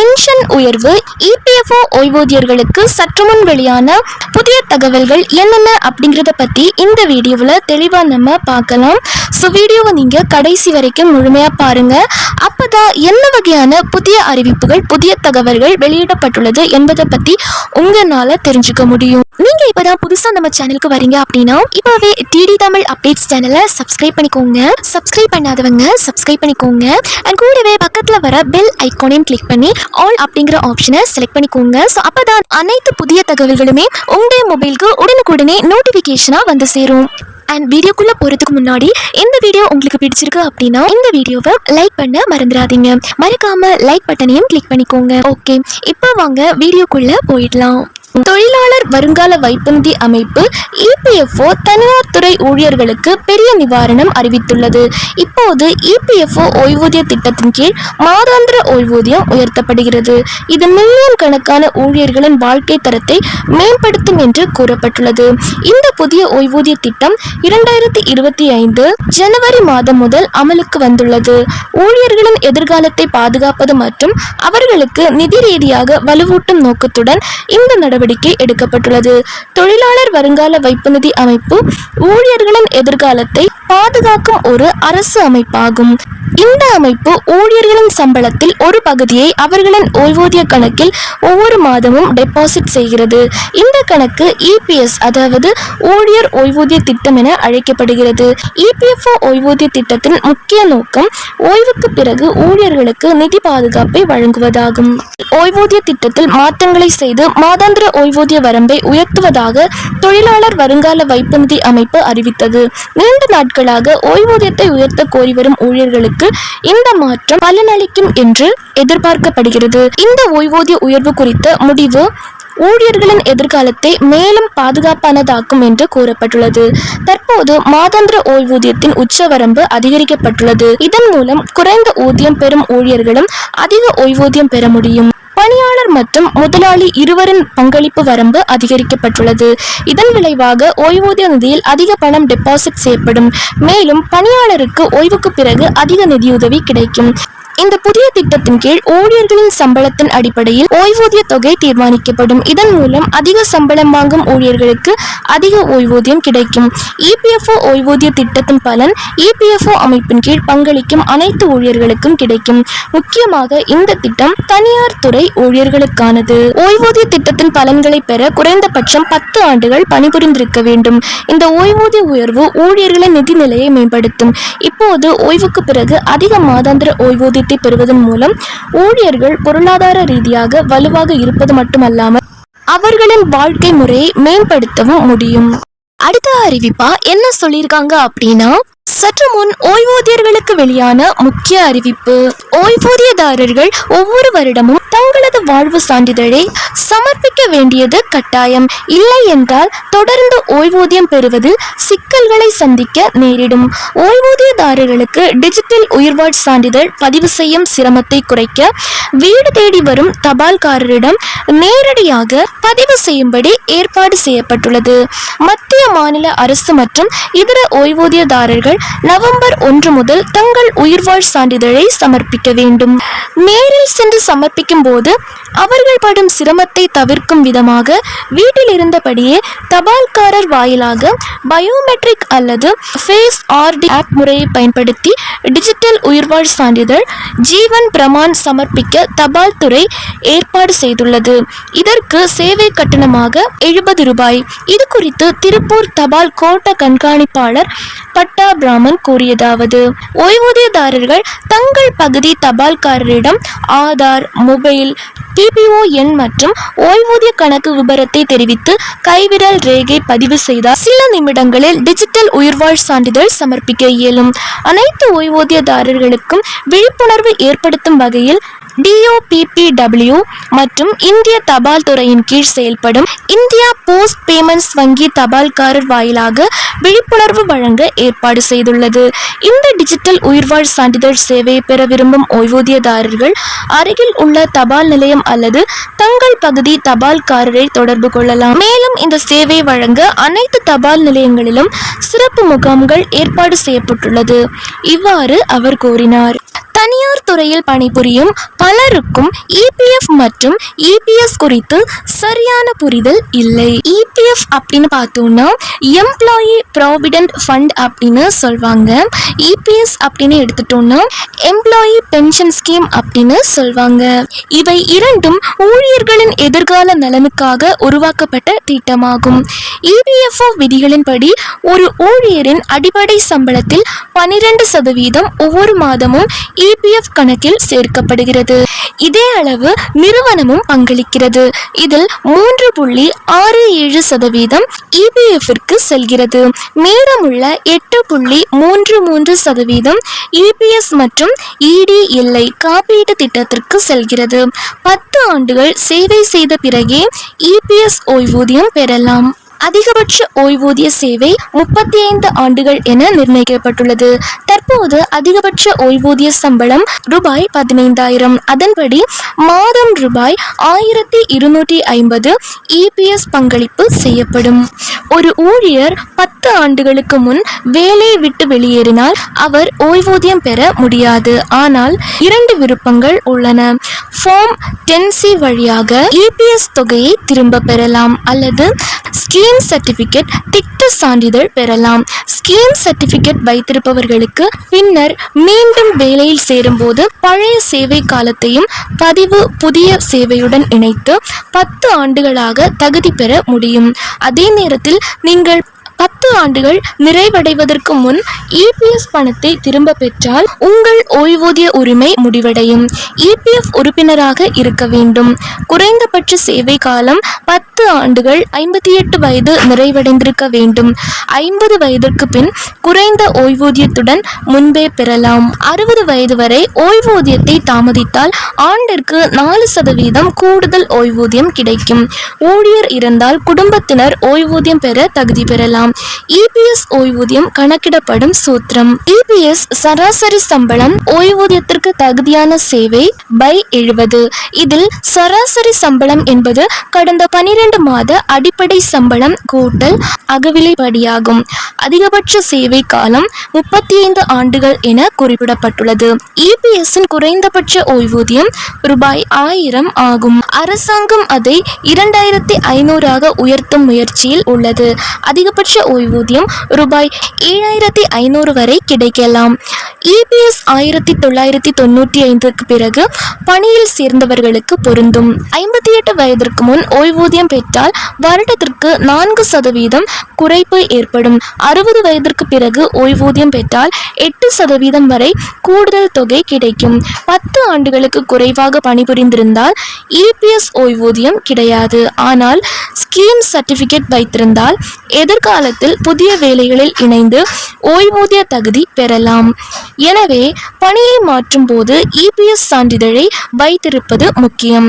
Pension உயர்வு EPFO ஓய்வூதியர்களுக்கு சற்று முன் வெளியான புதிய தகவல்கள் என்னென்ன அப்படிங்கிறத பற்றி இந்த வீடியோவில் தெளிவாக நம்ம பார்க்கலாம். ஸோ வீடியோவை நீங்கள் கடைசி வரைக்கும் முழுமையாக பாருங்கள் அப்போ என்ன வகையான புதிய அறிவிப்புகள் புதிய தகவல்கள் வெளியிடப்பட்டுள்ளது என்பதை பற்றி உங்களால் தெரிஞ்சுக்க முடியும். நீங்கள் இப்போ தான் புதுசாக நம்ம சேனலுக்கு வரீங்க அப்படின்னா இப்போவே டிடி தமிழ் அப்டேட்ஸ் சேனலை சப்ஸ்கிரைப் பண்ணிக்கோங்க. சப்ஸ்கிரைப் பண்ணாதவங்க சப்ஸ்கிரைப் பண்ணிக்கோங்க. அண்ட் கூடவே பக்கத்தில் வர பெல் ஐக்கானையும் கிளிக் பண்ணி ஆல் அப்படிங்கிற ஆப்ஷனை செலக்ட் பண்ணிக்கோங்க. ஸோ அப்போ தான் அனைத்து புதிய தகவல்களுமே உங்களுடைய மொபைலுக்கு உடனுக்குடனே நோட்டிஃபிகேஷனாக வந்து சேரும். அண்ட் வீடியோக்குள்ளே போகிறதுக்கு முன்னாடி இந்த வீடியோ உங்களுக்கு பிடிச்சிருக்கு அப்படின்னா இந்த வீடியோவை லைக் பண்ண மறந்துடாதீங்க. மறக்காம லைக் பட்டனையும் கிளிக் பண்ணிக்கோங்க. ஓகே இப்போ வாங்க வீடியோக்குள்ளே போயிடலாம். தொழிலாளர் வருங்கால வைப்புநிதி அமைப்பு இபிஎஃப்ஓ தனியார் துறை ஊழியர்களுக்கு பெரிய நிவாரணம் அறிவித்துள்ளது. இப்போது இபிஎஃப்ஓ ஓய்வூதிய திட்டத்தின் கீழ் மாதாந்திர ஓய்வூதியம் உயர்த்தப்படுகிறது. இது மில்லியன் கணக்கான ஊழியர்களின் வாழ்க்கை தரத்தை மேம்படுத்தும் என்று கூறப்பட்டுள்ளது. இந்த புதிய ஓய்வூதிய திட்டம் இரண்டாயிரத்தி இருபத்தி ஐந்து ஜனவரி மாதம் முதல் அமலுக்கு வந்துள்ளது. ஊழியர்களின் எதிர்காலத்தை பாதுகாப்பது மற்றும் அவர்களுக்கு நிதி ரீதியாக வலுவூட்டும் நோக்கத்துடன் இந்த நடவடிக்கை நடவடிக்கை எடுக்கப்பட்டுள்ளது. தொழிலாளர் வருங்கால வைப்பு நிதி அமைப்பு ஊழியர்களின் எதிர்காலத்தை பாதுகாக்கும் ஒரு அரசு அமைப்பாகும். இந்த அமைப்பு ஊழியர்களின் சம்பளத்தில் ஒரு பகுதியை அவர்களின் ஓய்வூதிய கணக்கில் ஒவ்வொரு மாதமும் டெபாசிட் செய்கிறது. இந்த கணக்கு இபிஎஸ் அதாவது ஊழியர் ஓய்வூதிய திட்டம் என அழைக்கப்படுகிறது. இபிஎஃப்ஓ ஓய்வூதிய திட்டத்தின் முக்கிய நோக்கம் ஓய்வுக்கு பிறகு ஊழியர்களுக்கு நிதி பாதுகாப்பை வழங்குவதாகும். ஓய்வூதிய திட்டத்தில் மாற்றங்களை செய்து மாதாந்திர ஓய்வூதிய வரம்பை உயர்த்துவதாக தொழிலாளர் வருங்கால வைப்பு நிதி அமைப்பு அறிவித்தது. நீண்ட நாட்களாக ஓய்வூதியத்தை உயர்த்த கோரி வரும் ஊழியர்களுக்கு இந்த மாற்றம் பலனளிக்கும் என்று எதிர்பார்க்கப்படுகிறது. இந்த ஓய்வூதிய உயர்வு குறித்த முடிவு ஊழியர்களின் எதிர்காலத்தை மேலும் பாதுகாப்பானதாக்கும் என்று கூறப்பட்டுள்ளது. தற்போது மாதாந்திர ஓய்வூதியத்தின் உச்சவரம்பு அதிகரிக்கப்பட்டுள்ளது. இதன் மூலம் குறைந்த ஊதியம் பெறும் ஊழியர்களும் அதிக ஓய்வூதியம் பெற முடியும். பணியாளர் மற்றும் முதலாளி இருவரின் பங்களிப்பு வரம்பு அதிகரிக்கப்பட்டுள்ளது. இதன் விளைவாக ஓய்வூதிய நிதியில் அதிக பணம் டெபாசிட் செய்யப்படும். மேலும் பணியாளருக்கு ஓய்வுக்கு பிறகு அதிக நிதியுதவி கிடைக்கும். இந்த புதிய திட்டத்தின் கீழ் ஊழியர்களின் சம்பளத்தின் அடிப்படையில் ஓய்வூதிய தொகை தீர்மானிக்கப்படும். இதன் மூலம் அதிக சம்பளம் வாங்கும் ஊழியர்களுக்கு அதிக ஓய்வூதியம் கிடைக்கும். இபிஎஃப்ஓ ஓய்வூதிய திட்டத்தின் பலன் இபிஎஃப்ஓ அமைப்பின் கீழ் பங்களிக்கும் அனைத்து ஊழியர்களுக்கும் கிடைக்கும். முக்கியமாக இந்த திட்டம் தனியார் துறை ஊழியர்களுக்கானது. ஓய்வூதிய திட்டத்தின் பலன்களை பெற குறைந்தபட்சம் பத்து ஆண்டுகள் பணிபுரிந்திருக்க வேண்டும். இந்த ஓய்வூதிய உயர்வு ஊழியர்களின் நிதி நிலையை மேம்படுத்தும். இப்போது ஓய்வுக்கு பிறகு அதிக மாதாந்திர ஓய்வூதியத்தை பெறுவதன் மூலம் ஊழியர்கள் பொருளாதார ரீதியாக வலுவாக இருப்பது மட்டுமல்லாமல் அவர்களின் வாழ்க்கை முறையை மேம்படுத்தவும் முடியும். அடுத்த அறிவிப்பா என்ன சொல்லியிருக்காங்க அப்படின்னா சற்று முன் ஓய்வூதியர்களுக்கு வெளியான முக்கிய அறிவிப்பு. ஓய்வூதியதாரர்கள் ஒவ்வொரு வருடமும் தங்களது வாழ்வு சான்றிதழை சமர்ப்பிக்க வேண்டியது கட்டாயம். இல்லை என்றால் தொடர்ந்து ஓய்வூதியம் பெறுவதில் சிக்கல்களை சந்திக்க நேரிடும். ஓய்வூதியதாரர்களுக்கு டிஜிட்டல் உயிர்வாழ் சான்றிதழ் பதிவு செய்யும் சிரமத்தை குறைக்க வீடு தேடி வரும் தபால்காரரிடம் நேரடியாக பதிவு செய்யும்படி ஏற்பாடு செய்யப்பட்டுள்ளது. மத்திய மாநில அரசு மற்றும் இதர ஓய்வூதியதாரர்கள் நவம்பர் ஒன்று முதல் தங்கள் உயிர்வாழ் சான்றிதழை சமர்ப்பிக்க வேண்டும். நேரில் சென்று சமர்ப்பிக்கும் போது அவர்கள் படும் சிரமத்தை தவிர்க்கும் விதமாக வீட்டில் இருந்தபடியே தபால்காரர் வாயிலாக பயோமெட்ரிக் அல்லது ஃபேஸ் ஆர்டி ஆப் முறையை பயன்படுத்தி டிஜிட்டல் உயிர்வாழ் சான்றிதழ் ஜீவன் பிரமான் சமர்ப்பிக்க தபால் துறை ஏற்பாடு செய்துள்ளது. இதற்கு சேவை கட்டணமாக எழுபது ரூபாய். இது குறித்து திருப்பூர் தபால் கோட்ட கண்காணிப்பாளர் பட்டா பிராமன் கூறியதாவது ஓய்வூதியதாரர்கள் தங்கள் பகுதி தபால்காரரிடம் ஆதார் மொபைல் டிபிஓ எண் மற்றும் ஓய்வூதிய கணக்கு விபரத்தை தெரிவித்து கைவிரல் ரேகை பதிவு செய்தால் சில நிமிடங்களில் டிஜிட்டல் உயிர்வாழ் சான்றிதழ் சமர்ப்பிக்க இயலும். அனைத்து ஓய்வூதியதாரர்களுக்கும் விழிப்புணர்வு ஏற்படுத்தும் வகையில் டிஓபிபிடபிள்யூ மற்றும் இந்திய தபால் துறையின் கீழ் செயல்படும் இந்தியா போஸ்ட் பேமெண்ட்ஸ் வங்கி தபால்காரர் வாயிலாக விழிப்புணர்வு வழங்க ஏற்பாடு செய்துள்ளது. இந்த டிஜிட்டல் உயிர்வாழ் சான்றிதழ் சேவையை பெற விரும்பும் ஓய்வூதியதாரர்கள் அருகில் உள்ள தபால் நிலையம் அல்லது தங்கள் பகுதி தபால்காரரை தொடர்பு கொள்ளலாம். மேலும் இந்த சேவை வழங்க அனைத்து தபால் நிலையங்களிலும் சிறப்பு முகாம்கள் ஏற்பாடு செய்யப்பட்டுள்ளது. இவ்வாறு அவர் கூறினார். தனியார் துறையில் பணிபுரியும் பலருக்கும் இபிஎஃப் மற்றும் இபிஎஸ் குறித்து சரியான புரிதல் இல்லை. இபிஎஃப் அப்படின்னு பார்த்தோம்னா எம்ப்ளாயி ப்ராவிடென்ட் ஃபண்ட் அப்படின்னு சொல்வாங்க. இபிஎஸ் அப்படின்னு எடுத்துட்டோம்னா எம்ப்ளாயி பென்ஷன் ஸ்கீம் அப்படின்னு சொல்வாங்க. இவை இரண்டும் ஊழியர்களின் எதிர்கால நலனுக்காக உருவாக்கப்பட்ட திட்டமாகும். இபிஎஃப்ஓ விதிகளின்படி ஒரு ஊழியரின் அடிப்படை சம்பளத்தில் பனிரெண்டு சதவீதம் ஒவ்வொரு மாதமும் இபிஎஃப் கணக்கில் சேர்க்கப்படுகிறது. இதே அளவு நிறுவனமும் பங்களிக்கிறது. இதில் மூன்று புள்ளி ஆறு ஏழு சதவீதம் இபிஎஃப்ற்கு செல்கிறது. மீதமுள்ள எட்டு புள்ளி மூன்று மூன்று சதவீதம் இபிஎஸ் மற்றும் இடி இல்லை காப்பீட்டு திட்டத்திற்கு செல்கிறது. பத்து ஆண்டுகள் சேவை செய்த பிறகே இபிஎஸ் ஓய்வூதியம் பெறலாம். அதிகபட்ச ஓய்வூதிய சேவை முப்பத்தி ஐந்து ஆண்டுகள் என நிர்ணயிக்கப்பட்டுள்ளது. தற்போது அதிகபட்ச ஓய்வூதிய சம்பளம் ரூபாய் பதினைந்தாயிரம். அதன்படி மாதம் ரூபாய் ஆயிரத்தி இருநூற்றி ஐம்பது இபிஎஸ் பங்களிப்பு செய்யப்படும். ஒரு ஊழியர் பத்து ஆண்டுகளுக்கு முன் வேலையை விட்டு வெளியேறினால் அவர் ஓய்வூதியம் பெற முடியாது. ஆனால் இரண்டு விருப்பங்கள் உள்ளன. ஃபார்ம் டென்சி வழியாக இபிஎஸ் தொகையை திரும்ப பெறலாம் அல்லது ஸ்கீம் சர்டிபிகேட் திட்ட சான்றிதழ் பெறலாம். ஸ்கீம் சர்டிபிகேட் வைத்திருப்பவர்களுக்கு பின்னர் மீண்டும் வேலையில் சேரும்போது பழைய சேவை காலத்தையும் பதிவு புதிய சேவையுடன் இணைத்து பத்து ஆண்டுகளாக தகுதி பெற முடியும். அதே நேரத்தில் நீங்கள் பத்து ஆண்டுகள் நிறைவடைவதற்கு முன் இபிஎஸ் பணத்தை திரும்ப பெற்றால் உங்கள் ஓய்வூதிய உரிமை முடிவடையும். இபிஎஃப் உறுப்பினராக இருக்க வேண்டும். குறைந்தபட்ச சேவை காலம் பத்து ஆண்டுகள் ஐம்பத்தி எட்டு வயது நிறைவடைந்திருக்க வேண்டும். ஐம்பது வயதிற்கு பின் குறைந்த ஓய்வூதியத்துடன் முன்பே பெறலாம். அறுபது வயது வரை ஓய்வூதியத்தை தாமதித்தால் ஆண்டிற்கு நாலு சதவீதம் கூடுதல் ஓய்வூதியம் கிடைக்கும். ஊழியர் இருந்தால் குடும்பத்தினர் ஓய்வூதியம் பெற தகுதி பெறலாம். இபிஎஸ் ஓய்வூதியம் கணக்கிடப்படும் சூத்திரம். இபிஎஸ் சராசரி சம்பளம் ஓய்வூதியத்திற்கு தகுதியான சேவை பை எழுபது. இதில் சராசரி சம்பளம் என்பது கடந்த பனிரெண்டு மாத அடிப்படை சம்பளம் கூட்டல் அகவிலைப்படியாகும். அதிகபட்ச சேவை காலம் முப்பத்தி ஐந்து ஆண்டுகள் என குறிப்பிடப்பட்டுள்ளது. இபிஎஸ்ஸின் குறைந்தபட்ச ஓய்வூதியம் ரூபாய் ஆயிரம் ஆகும். அரசாங்கம் அதை இரண்டாயிரத்தி ஐநூறாக உயர்த்தும் முயற்சியில் உள்ளது. அதிகபட்ச ஓய்வூதியம் ரூபாய் ஏழாயிரத்தி ஐநூறு வரை கிடைக்கலாம். இபிஎஸ் ஆயிரத்தி தொள்ளாயிரத்தி தொண்ணூற்றி ஐந்துக்கு பிறகு பணியில் சேர்ந்தவர்களுக்கு பொருந்தும். ஐம்பத்தி எட்டு வயதிற்கு முன் ஓய்வூதியம் பெற்றால் வருடத்திற்கு நான்கு சதவீதம் குறைப்பு ஏற்படும். அறுபது வயதிற்கு பிறகு ஓய்வூதியம் பெற்றால் எட்டு சதவீதம் வரை கூடுதல் தொகை கிடைக்கும். பத்து ஆண்டுகளுக்கு குறைவாக பணிபுரிந்திருந்தால் இபிஎஸ் ஓய்வூதியம் கிடையாது. ஆனால் ஸ்கீம் சர்டிஃபிகேட் வைத்திருந்தால் எதிர்கால எதிர்காலத்தில் புதிய வேலைகளில் இணைந்து ஓய்வூதிய தகுதி பெறலாம். எனவே பணியை மாற்றும் போது இபிஎஸ் சான்றிதழை வைத்திருப்பது முக்கியம்.